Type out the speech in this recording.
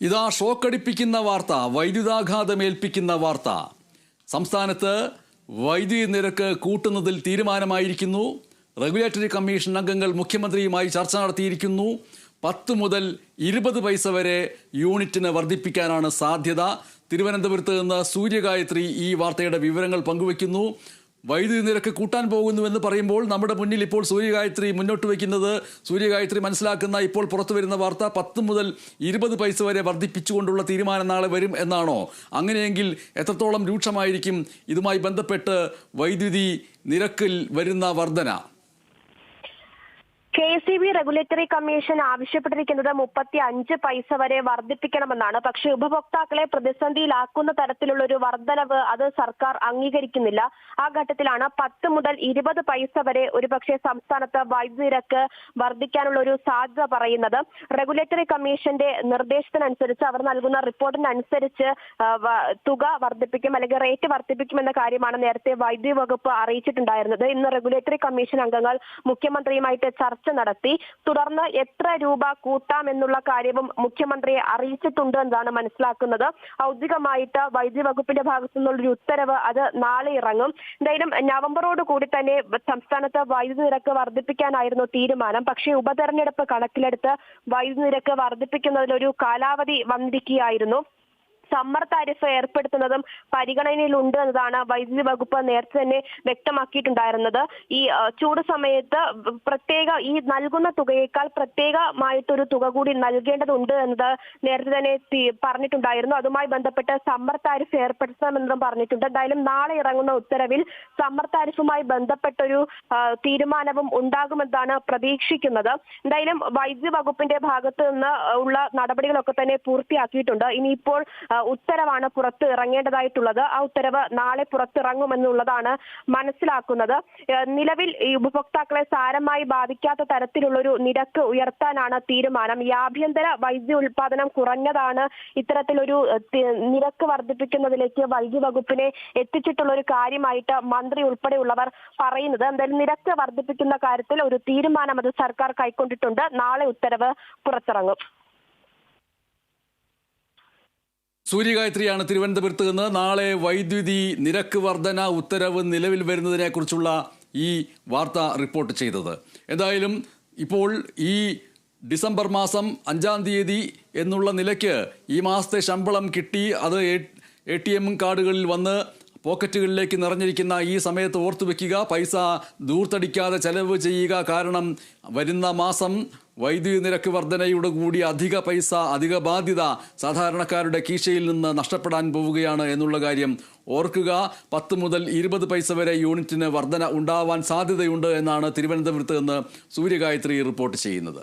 ഇതാ ഷോക്കടിപ്പിക്കുന്ന വാർത്ത വൈദ്യുതാഘാതമേൽപ്പിക്കുന്ന വാർത്ത. സംസ്ഥാനത്ത് വൈദ്യുതി നിരക്ക് കൂട്ടുന്നതിൽ തീരുമാനമായിരിക്കുന്നു. റെഗുലേറ്ററി കമ്മീഷൻ അംഗങ്ങൾ മുഖ്യമന്ത്രിയുമായി ചർച്ച നടത്തിയിരിക്കുന്നു. പത്ത് മുതൽ ഇരുപത് പൈസ വരെ യൂണിറ്റിന് വർദ്ധിപ്പിക്കാനാണ് സാധ്യത. തിരുവനന്തപുരത്ത് നിന്ന് സൂര്യഗായത്രി ഈ വാർത്തയുടെ വിവരങ്ങൾ പങ്കുവയ്ക്കുന്നു. വൈദ്യുതി നിരക്ക് കൂട്ടാൻ പോകുന്നുവെന്ന് പറയുമ്പോൾ നമ്മുടെ മുന്നിൽ ഇപ്പോൾ സൂര്യഗായത്രി മുന്നോട്ട് വയ്ക്കുന്നത്. സൂര്യഗായത്രി മനസ്സിലാക്കുന്ന ഇപ്പോൾ പുറത്തു വരുന്ന വാർത്ത പത്ത് മുതൽ ഇരുപത് പൈസ വരെ വർദ്ധിപ്പിച്ചുകൊണ്ടുള്ള തീരുമാനം നാളെ വരും എന്നാണോ? അങ്ങനെയെങ്കിൽ എത്രത്തോളം രൂക്ഷമായിരിക്കും? ഇതുമായി ബന്ധപ്പെട്ട് വൈദ്യുതി നിരക്കിൽ വരുന്ന വർധന. K C B regulatory commission ആവശ്യപ്പെട്ടിരിക്കുന്നത് മുപ്പത്തി അഞ്ച് പൈസ വരെ വർദ്ധിപ്പിക്കണമെന്നാണ്. പക്ഷെ ഉപഭോക്താക്കളെ പ്രതിസന്ധിയിലാക്കുന്ന തരത്തിലുള്ള ഒരു വർധനവ് അത് സർക്കാർ അംഗീകരിക്കുന്നില്ല. ആ ഘട്ടത്തിലാണ് പത്ത് മുതൽ ഇരുപത് പൈസ വരെ ഒരുപക്ഷെ സംസ്ഥാനത്ത് വൈദ്യുതി നിരക്ക് വർദ്ധിക്കാനുള്ള ഒരു സാധ്യത പറയുന്നത്. റെഗുലേറ്ററി കമ്മീഷന്റെ നിർദ്ദേശത്തിനനുസരിച്ച് അവർ നൽകുന്ന റിപ്പോർട്ടിനനുസരിച്ച് തുക വർദ്ധിപ്പിക്കും അല്ലെങ്കിൽ റേറ്റ് വർദ്ധിപ്പിക്കും എന്ന കാര്യമാണ് നേരത്തെ വൈദ്യുതി വകുപ്പ് അറിയിച്ചിട്ടുണ്ടായിരുന്നത്. ഇന്ന് റെഗുലേറ്ററി കമ്മീഷൻ അംഗങ്ങൾ മുഖ്യമന്ത്രിയുമായിട്ട് ചർച്ച നടത്തി. തുടർന്ന് എത്ര രൂപ കൂട്ടാം എന്നുള്ള കാര്യവും മുഖ്യമന്ത്രിയെ അറിയിച്ചിട്ടുണ്ട് എന്നാണ് മനസ്സിലാക്കുന്നത്. ഔദ്യോഗികമായിട്ട് വൈദ്യുതി വകുപ്പിന്റെ ഭാഗത്തു നിന്നുള്ളൊരു ഉത്തരവ് അത് നാളെ ഇറങ്ങും. എന്തായാലും നവംബറോട് കൂടി തന്നെ സംസ്ഥാനത്ത് വൈദ്യുതി നിരക്ക് വർദ്ധിപ്പിക്കാനായിരുന്നു തീരുമാനം. പക്ഷേ ഉപതെരഞ്ഞെടുപ്പ് കണക്കിലെടുത്ത് വൈദ്യുതി നിരക്ക് വർദ്ധിപ്പിക്കുന്നതിലൊരു കാലാവധി വന്നിരിക്കുകയായിരുന്നു. സമ്മർ താരിഫ് ഏർപ്പെടുത്തുന്നതും പരിഗണനയിലുണ്ട് എന്നതാണ് വൈദ്യുതി വകുപ്പ് നേരത്തെ തന്നെ വ്യക്തമാക്കിയിട്ടുണ്ടായിരുന്നത്. ഈ ചൂട് സമയത്ത് പ്രത്യേക ഈ നൽകുന്ന തുകയേക്കാൾ പ്രത്യേകമായിട്ടൊരു തുക കൂടി നൽകേണ്ടതുണ്ട് എന്നത് നേരത്തെ തന്നെ പറഞ്ഞിട്ടുണ്ടായിരുന്നു. അതുമായി ബന്ധപ്പെട്ട് സമ്മർ താരിഫ് ഏർപ്പെടുത്തണമെന്നും പറഞ്ഞിട്ടുണ്ട്. എന്തായാലും നാളെ ഇറങ്ങുന്ന ഉത്തരവിൽ സമ്മർ താരിഫുമായി ബന്ധപ്പെട്ടൊരു തീരുമാനവും ഉണ്ടാകുമെന്നാണ് പ്രതീക്ഷിക്കുന്നത്. എന്തായാലും വൈദ്യുതി വകുപ്പിന്റെ ഭാഗത്ത് നിന്ന് ഉള്ള നടപടികളൊക്കെ തന്നെ പൂർത്തിയാക്കിയിട്ടുണ്ട്. ഇനിയിപ്പോൾ ഉത്തരവാണ് പുറത്ത് ഇറങ്ങേണ്ടതായിട്ടുള്ളത്. ആ ഉത്തരവ് നാളെ പുറത്തിറങ്ങുമെന്നുള്ളതാണ് മനസ്സിലാക്കുന്നത്. നിലവിൽ ഈ ഉപഭോക്താക്കളെ സാരമായി ബാധിക്കാത്ത തരത്തിലുള്ളൊരു നിരക്ക് ഉയർത്താനാണ് തീരുമാനം. ഈ ആഭ്യന്തര വൈദ്യുതി ഉൽപാദനം കുറഞ്ഞതാണ് ഇത്തരത്തിലൊരു നിരക്ക് വർദ്ധിപ്പിക്കുന്നതിലേക്ക് വൈദ്യുതി വകുപ്പിനെ എത്തിച്ചിട്ടുള്ള ഒരു കാര്യമായിട്ട് മന്ത്രി ഉൾപ്പെടെയുള്ളവർ പറയുന്നത്. എന്തായാലും നിരക്ക് വർദ്ധിപ്പിക്കുന്ന കാര്യത്തിൽ ഒരു തീരുമാനം അത് സർക്കാർ കൈക്കൊണ്ടിട്ടുണ്ട്. നാളെ ഉത്തരവ് പുറത്തിറങ്ങും. സൂര്യഗായത്രിയാണ് തിരുവനന്തപുരത്ത് നിന്ന് നാളെ വൈദ്യുതി നിരക്ക് വർധന ഉത്തരവ് നിലവിൽ വരുന്നതിനെ കുറിച്ചുള്ള ഈ വാർത്ത റിപ്പോർട്ട് ചെയ്തത്. എന്തായാലും ഇപ്പോൾ ഈ ഡിസംബർ മാസം അഞ്ചാം തീയതി എന്നുള്ള നിലയ്ക്ക് ഈ മാസത്തെ ശമ്പളം കിട്ടി. അത് എ ടി എം കാർഡുകളിൽ വന്ന് പോക്കറ്റുകളിലേക്ക് നിറഞ്ഞിരിക്കുന്ന ഈ സമയത്ത് ഓർത്തു വയ്ക്കുക പൈസ ദൂർത്തടിക്കാതെ ചെലവ് ചെയ്യുക കാരണം വരുന്ന മാസം വൈദ്യുതി നിരക്ക് വർധനയോട് കൂടി അധിക പൈസ അധിക ബാധ്യത സാധാരണക്കാരുടെ കീശയിൽ നിന്ന് നഷ്ടപ്പെടാൻ പോവുകയാണ് എന്നുള്ള കാര്യം ഓർക്കുക. പത്ത് മുതൽ ഇരുപത് പൈസ വരെ യൂണിറ്റിന് വർധന ഉണ്ടാവാൻ സാധ്യതയുണ്ട് എന്നാണ് തിരുവനന്തപുരത്ത് നിന്ന് സൂര്യഗായത്രി റിപ്പോർട്ട് ചെയ്യുന്നത്.